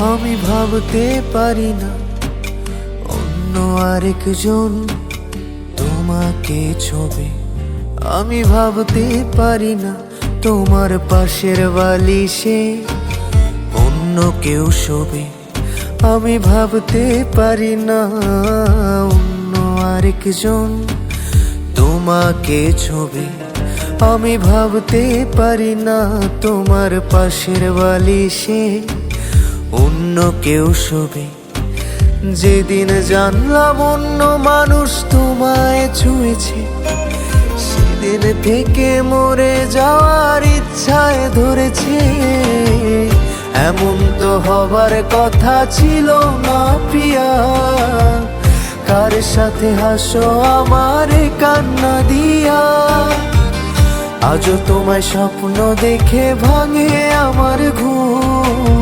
আমি ভাবতে পারি না। অন্য আরেকজন তোমাকে ছবি। আমি ভাবতে পারি না তোমার পাশের বালিশে অন্য কেউ শোবে। আমি ভাবতে পারি না অন্য আরেকজন তোমাকে ছবি। আমি ভাবতে পারি না তোমার পাশের বালিশে অন্য কেউ শোবে। যেদিন জানলাম অন্য মানুষ তোমায় ছুঁয়েছে, সেদিন থেকে মরে যাওয়ার ইচ্ছায় ধরেছে। এমন তো হবার কথা ছিল না প্রিয়া। কার সাথে হাসো আমার কান্না দিয়া। আজও তোমায় স্বপ্ন দেখে ভাঙে আমার ঘুম।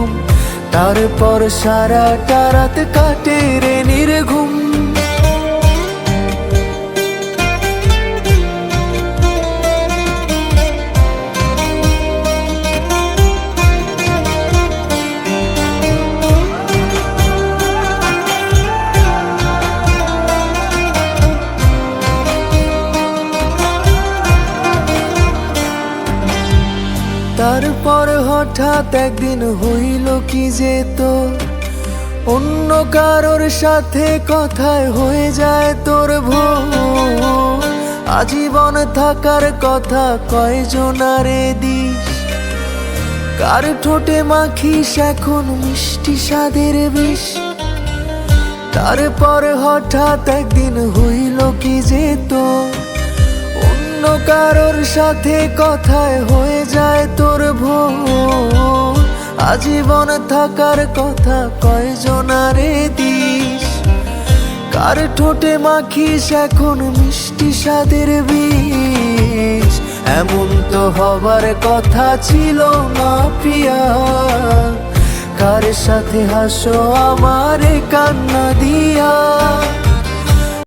তারপর সারাটা রাত কাটে রে নির্ঘুম তারপর হঠাৎ একদিন হইল কি যে তো? অন্য কারোর সাথে কথায় হয়ে যায় তোর ভোর। আজীবন থাকার কথা কয়জনারে দিস কার ঠোঁটে মাখিস এখন মিষ্টি স্বাদের বিষ? তারপর হঠাৎ একদিন হইল কি যে তো? অন্য কারোর সাথে কথায় হয়ে যায় তোর ভোর। আজীবন থাকার কথা কয়জনারে দিস? কার ঠোঁটে মাখিস এখন মিষ্টি স্বাদের বিষ এমন তো হবার কথা ছিল না প্রিয়া। কার সাথে হাসো আমার কান্না দিয়া?